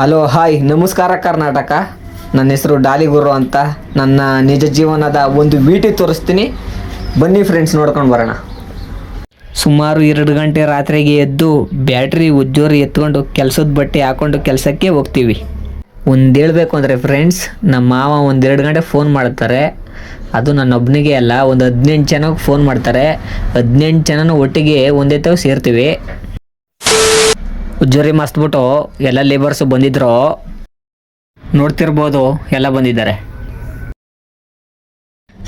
Hello, hi. ನಮಸ್ಕಾರ ಕರ್ನಾಟಕ. ನನ್ನ ಹೆಸರು ಡಾಲಿಗುರು ಅಂತ. ನನ್ನ ನಿಜ ಜೀವನದ ಒಂದು ವೀಟಿ ತೋರಿಸ್ತೀನಿ. ಬನ್ನಿ ಫ್ರೆಂಡ್ಸ್ ನೋಡ್ಕೊಂಡು ಬರೋಣ. ಸುಮಾರು ಎರಡು ಗಂಟೆ ರಾತ್ರಿಗೆ ಎದ್ದು ಬ್ಯಾಟ್ರಿ ಉಜ್ಜೋರಿ ಎತ್ಕೊಂಡು ಕೆಲಸದ ಬಟ್ಟೆ ಹಾಕೊಂಡು ಕೆಲಸಕ್ಕೆ ಹೋಗ್ತೀವಿ. ಒಂದು ಹೇಳಬೇಕು ಅಂದರೆ ಫ್ರೆಂಡ್ಸ್ ನಮ್ಮ ಮಾವ ಒಂದೆರಡು ಗಂಟೆ ಫೋನ್ ಮಾಡ್ತಾರೆ. ಅದು ನನ್ನ ಒಬ್ಬನಿಗೆ ಅಲ್ಲ, ಒಂದು ಹದಿನೆಂಟು ಜನಕ್ಕೆ ಫೋನ್ ಮಾಡ್ತಾರೆ. ಹದಿನೆಂಟು ಜನನೂ ಒಟ್ಟಿಗೆ ಒಂದೇ ತಾವು ಸೇರ್ತೀವಿ. ಉಜ್ಜೋರಿ ಮಸ್ತ್ಬಿಟ್ಟು ಎಲ್ಲ ಲೇಬರ್ಸು ಬಂದಿದ್ರು. ನೋಡ್ತಿರ್ಬೋದು, ಎಲ್ಲ ಬಂದಿದ್ದಾರೆ.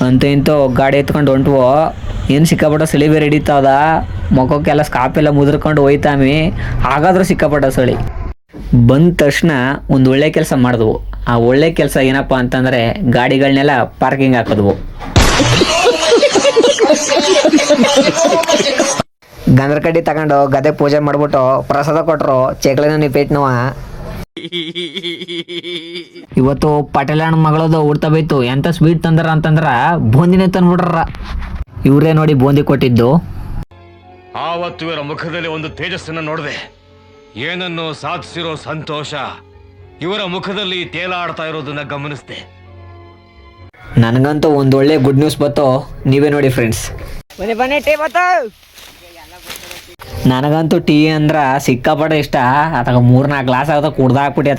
ಅಂತ ಇಂತೂ ಗಾಡಿ ಎತ್ಕೊಂಡು ಹೊಂಟವು. ಏನು ಸಿಕ್ಕಾಪಟ್ಟ ಸಳಿ ಬೇರೆ ಹಿಡಿತಾವ ಮುಖಕ್ಕೆಲ್ಲ ಸ್ಕಾಪ್ ಎಲ್ಲ ಮುದ್ರಕೊಂಡು ಹೋಯ್ತಾಮಿ. ಹಾಗಾದ್ರೂ ಸಿಕ್ಕಾಪಟ್ಟ ಸಳಿ. ಬಂದ ತಕ್ಷಣ ಒಂದು ಒಳ್ಳೆ ಕೆಲಸ ಮಾಡಿದ್ವು. ಆ ಒಳ್ಳೆ ಕೆಲಸ ಏನಪ್ಪ ಅಂತಂದರೆ ಗಾಡಿಗಳನ್ನೆಲ್ಲ ಪಾರ್ಕಿಂಗ್ ಹಾಕಿದ್ವು. ಗಂಧರ ಕಡ್ಡಿ ತಗೊಂಡು ಗದೆ ಪೂಜೆ ಮಾಡ್ಬಿಟ್ಟು ಪ್ರಸಾದ ಕೊಟ್ರು ಚೇಕ್ಳಿನ ನಿಪೇಟ್ನವ ಇವತ್ತು ಪಟೇಲಣ್ಣ ಮಗಳದು ಹುಡ್ತಾ ಬೈತು. ಎಂತ ಸ್ವೀಟ್ ತಂದ್ರ ಅಂತಂದ್ರ ಬೂಂದಿನೇ ತಂದ್ಬಿಟ್ರ ಇವರೇ ನೋಡಿ ಬೂಂದಿ ಕೊಟ್ಟಿದ್ದು. ಆವತ್ತು ಇವರ ಮುಖದಲ್ಲಿ ಒಂದು ತೇಜಸ್ಸನ್ನ ನೋಡಿದೆ. ಏನನ್ನು ಸಾಧಿಸಿರೋ ಸಂತೋಷ ಇವರ ಮುಖದಲ್ಲಿ ತೇಲಾಡ್ತಾ ಇರೋದನ್ನ ಗಮನಿಸಿದೆ. ನನಗಂತೂ ಒಂದೊಳ್ಳೆ ಒಳ್ಳೆ ಗುಡ್ ನ್ಯೂಸ್ ಬತ್ತೋ ನೀವೇ ನೋಡಿ ಫ್ರೆಂಡ್ಸ್ ಬನ್ನಿ ಬನ್ನಿ ಟೇ ಬತ್ತು ನನಗಂತೂ ಟೀ ಅಂದ್ರ ಸಿಕ್ಕಾಪಟ್ಟೆ ಇಷ್ಟ. ಅದಾಗ ಮೂರ್ನಾಲ್ಕು ಗ್ಲಾಸ್ ಆಗದ ಕುಡ್ದ ಹಾಕ್ಬಿಟ್ಟು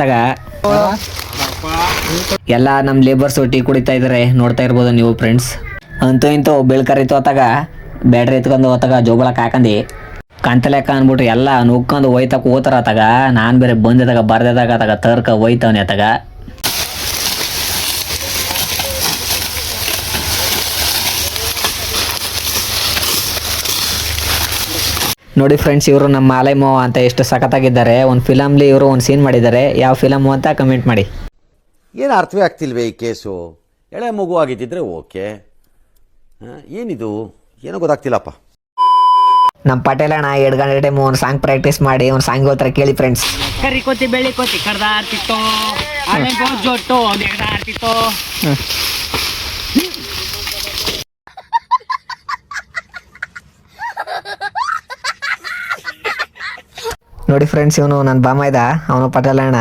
ಎಲ್ಲ ನಮ್ಮ ಲೇಬರ್ಸು ಟೀ ಕುಡಿತಾ ಇದಾರೆ, ನೋಡ್ತಾ ಇರ್ಬೋದು ನೀವು ಫ್ರೆಂಡ್ಸ್ ಅಂತೂ ಇಂತೂ ಬೆಳ್ಕರಿತು ಅತ್ತಾಗ ಬ್ಯಾಟ್ರಿ ಎತ್ಕೊಂಡು ಹೋತಾಗ ಜೋಬಳಕ್ಕೆ ಹಾಕಂದು. ಕಂತಲೆಕ್ಕ ಅಂದ್ಬಿಟ್ಟು ಎಲ್ಲ ನುಗ್ಕೊಂಡು ಒಯ್ತಕ್ಕೆ ಹೋತಾರ ಅತ್ತಾಗ ನಾನು ಬೇರೆ ಬಂದಿದಾಗ ಬರ್ದಿದಾಗ ಅತ್ತಾಗ ತರ್ಕ ಒಯ್ತವನೆ ಅತ್ತಾಗ ನೋಡಿ ಫ್ರೆಂಡ್ಸ್ ಇವರು ನಮ್ಮ ಮಾಲೈಮೋ ಅಂತ ಎಷ್ಟು ಸಖತ್ತಾಗಿದ್ದಾರೆ. ಒಂದು ಫಿಲಮ್ಲಿ ಇವರು ಒಂದು ಸೀನ್ ಮಾಡಿದ್ದಾರೆ. ಯಾವ ಫಿಲಮು ಅಂತ ಕಮೆಂಟ್ ಮಾಡಿ. ಏನು ಅರ್ಥವೇ ಆಗ್ತಿಲ್ವೇ ಈ ಕೇಸು? ಎಳೆ ಮಗು ಆಗಿದ್ದಿದ್ರೆ ಓಕೆ. ಏನಿದು? ಏನೋ ಗೊತ್ತಾಗ್ತಿಲ್ಲಪ್ಪ. ನಮ್ಮ ಪಟೇಲ್ ಅಣ್ಣ ಎರಡು ಗಂಟೆ ಟೈಮ್ ಒಂದು ಸಾಂಗ್ ಪ್ರಾಕ್ಟೀಸ್ ಮಾಡಿ ಒಂದು ಸಾಂಗ್ ಹೋತ್ರ ಕೇಳಿ ಫ್ರೆಂಡ್ಸ್ ಕರಿ ಕೋತಿ ಬೆಳಿ ಕೋತಿ ಕಡ್ದಾಡ್ತಿತ್ತು ಆಮೇಲೆ ಜೊಟ್ಟು ನೆಗದಾಡ್ತಿತ್ತು ನೋಡಿ ಫ್ರೆಂಡ್ಸ್ ಇವನು ನನ್ನ ಬಾಮ ಇದ. ಅವನು ಪಟಲಣ್ಣ. ಅಣ್ಣ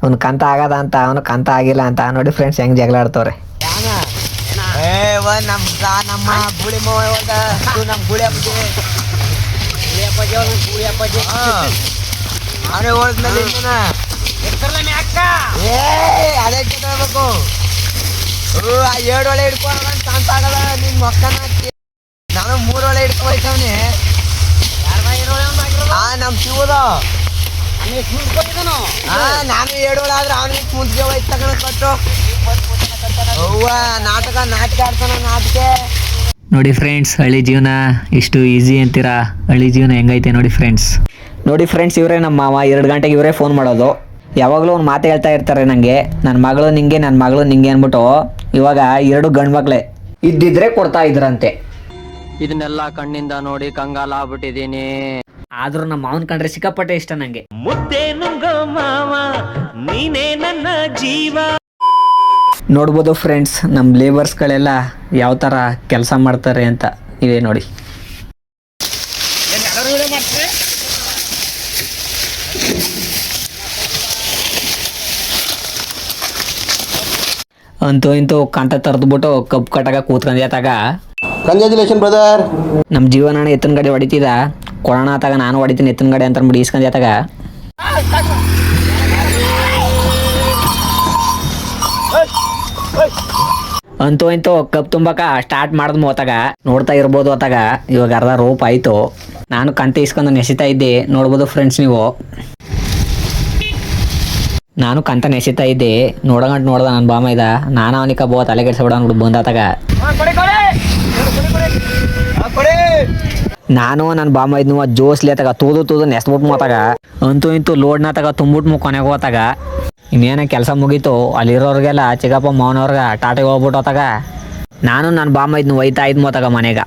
ಇವನು ಕಂತ ಆಗದ ಅಂತ ಅವನು ಕಂತ ಆಗಿಲ್ಲ ಅಂತ. ನೋಡಿ ಫ್ರೆಂಡ್ಸ್ ಹೆಂಗ್ ಜಗಳ ಆಡ್ತವ್ರೆ. ಏಳು ಒಳೆ ಕಾಣ್ತ ಆಗಲ್ಲ. ನಿನ್ ಮಕ್ಕನ ನಾನು ಮೂರು ಒಳೆ ಹಿಡ್ಕೊ ಹೋಯ್ತವನಿ ಹಾ ನಮ್ ಶಿವದ. ನಾನು ಏಳು ಆದ್ರೆ ಅವನಿಗೆ ಮುಂದ್ಗೆ ಹೋಯ್ತು ತಗೊಂಡ ಕೊಟ್ಟು ಅವ್ವ ನಾಟಕ ನಾಟಕ ಆಡ್ತಾನ ನಾಟಕ. ನೋಡಿ ಫ್ರೆಂಡ್ಸ್ ಹಳ್ಳಿ ಜೀವನ ಇಷ್ಟು ಈಸಿ ಅಂತೀರಾ? ಹಳ್ಳಿ ಜೀವನ ಹೆಂಗೈತೆ ನೋಡಿ ಫ್ರೆಂಡ್ಸ್ ನೋಡಿ ಫ್ರೆಂಡ್ಸ್ ಇವರೇ ನಮ್ಮ ಮಾವ ಎರಡು ಗಂಟೆಗೆ ಇವರೇ ಫೋನ್ ಮಾಡೋದು. ಯಾವಾಗಲೂ ಒಂದು ಮಾತು ಹೇಳ್ತಾ ಇರ್ತಾರೆ ನನಗೆ ನನ್ನ ಮಗಳು ನಿಂಗೆ ನನ್ನ ಮಗಳು ನಿಂಗೆ ಅಂದ್ಬಿಟ್ಟು ಇವಾಗ ಎರಡು ಗಂಡು ಮಗಳೇ ಇದ್ದಿದ್ರೆ ಕೊಡ್ತಾ ಇದ್ರಂತೆ. ಇದನ್ನೆಲ್ಲ ಕಣ್ಣಿಂದ ನೋಡಿ ಕಂಗಾಲ ಆಗ್ಬಿಟ್ಟಿದೀನಿ ಆದ್ರೂ ನಮ್ಮ ಮಾವನ ಕಂಡ್ರೆ ಸಿಕ್ಕಾಪಟ್ಟೆ ಇಷ್ಟ ನಂಗೆ. ಮುದ್ದೇನು ನೋಡ್ಬೋದು ಫ್ರೆಂಡ್ಸ್ ನಮ್ಮ ಲೇಬರ್ಸ್ಗಳೆಲ್ಲ ಯಾವ ಥರ ಕೆಲಸ ಮಾಡ್ತಾರೆ ಅಂತ ನೀವೇ ನೋಡಿ. ಅಂತೂ ಇಂತೂ ಕಂಟ ತರ್ದ್ಬಿಟ್ಟು ಕಬ್ಬು ಕಟ್ಟಾಗ ಕೂತ್ಕೊಂಡ್ಯಾತಾಗ ಕಂಗ್ರ್ಯಾಚುಲೇಷನ್ ಬ್ರದರ್ ನಮ್ಮ ಜೀವನ ಎತ್ತಿನ ಗಡಿ ಹೊಡಿತಿದ. ಕೊರೋನಾ ಆತಾಗ ನಾನು ಹೊಡಿತೀನಿ ಎತ್ತಿನ ಗಡಿ ಅಂತ ಅಂದ್ಬಿಟ್ಟು ಈಸ್ಕೊಂಡ್ಯಾತಾಗ ಅಂತೂ ಇಂತೂ ಕಪ್ ತುಂಬಾಕ ಸ್ಟಾರ್ಟ್ ಮಾಡಿದ್ಮು ಮೋತಾಗ ನೋಡ್ತಾ ಇರ್ಬೋದು ಅತ್ತಾಗ ಇವಾಗ ಅರ್ಧ ರೂಪ ಆಯ್ತು. ನಾನು ಕಂತೆ ಇಸ್ಕೊಂಡು ನೆಸಿತಾ ಇದ್ದೆ. ನೋಡ್ಬೋದು ಫ್ರೆಂಡ್ಸ್ ನೀವು. ನಾನು ಕಂತ ನೆಸಿತಾ ಇದ್ದೆ. ನೋಡಗಂಟ್ ನೋಡ್ದ ನನ್ನ ಬಾಮ ಇದ. ನಾನು ಅವನಿಕ ಬೋ ತಲೆ ಕೆಡ್ಸಬಿಡ ಅಂದ್ಬಿಟ್ಟು ಬಂದಾತಾಗ ನಾನು ನನ್ನ ಬಾಮ ಇದ್ನು ಜೋಸ್ಲಿ ಆತಾಗ, ತೂದು ತೂದು ನೆಸ್ಬಿಟ್ಟು ಮಾತಾಗ ಅಂತೂ ಇಂತೂ ಲೋಡ್ನ ತಗ ತುಂಬಿಟ್ಟು ಕೊನೆಗೆ ಹೋತಾಗ ಇನ್ನೇನ ಕೆಲಸ ಮುಗೀತು, ಅಲ್ಲಿರೋರಿಗೆಲ್ಲ ಚಿಕ್ಕಪ್ಪ, ಮಾವನವ್ರಿಗೆ ಟಾಟಿಗೆ ಹೋಗ್ಬಿಟ್ಟು ಹೋತಾಗ ನಾನು ನನ್ನ ಬಾಮ ಇದ್ನು ಒಯ್ತಾ ಇದ್ ಮೋತಾಗ ಮನೆಗ.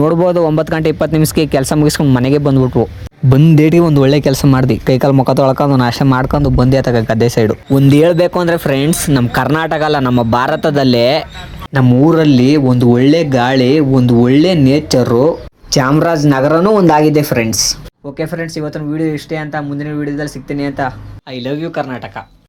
ನೋಡ್ಬೋದು ಒಂಬತ್ತು ಗಂಟೆ ಇಪ್ಪತ್ತು ನಿಮಿಷಕ್ಕೆ ಕೆಲಸ ಮುಗಿಸ್ಕೊಂಡು ಮನೆಗೆ ಬಂದ್ಬಿಟ್ವು ಬಂದೇಟಿ ಒಂದು ಒಳ್ಳೆ ಕೆಲಸ ಮಾಡ್ದಿ. ಕೈಕಾಲು ಮುಖ ತೊಳ್ಕೊಂಡು ನಾಶ ಮಾಡ್ಕೊಂಡು ಬಂದೆ ಆತಾಗ ಗದ್ದೆ ಸೈಡು ಒಂದು ಹೇಳ್ಬೇಕು ಅಂದರೆ ಫ್ರೆಂಡ್ಸ್ ನಮ್ಮ ಕರ್ನಾಟಕ ಅಲ್ಲ, ನಮ್ಮ ಭಾರತದಲ್ಲೇ ನಮ್ಮ ಊರಲ್ಲಿ ಒಂದು ಒಳ್ಳೆ ಗಾಳಿ, ಒಂದು ಒಳ್ಳೆ ನೇಚರು ಚಾಮರಾಜನಗರನೂ ಒಂದಾಗಿದೆ ಫ್ರೆಂಡ್ಸ್ ಓಕೆ ಫ್ರೆಂಡ್ಸ್ ಇವತ್ತಿನ ವಿಡಿಯೋ ಇಷ್ಟೇ ಅಂತ, ಮುಂದಿನ ವಿಡಿಯೋದಲ್ಲಿ ಸಿಗ್ತೀನಿ ಅಂತ. I love you Karnataka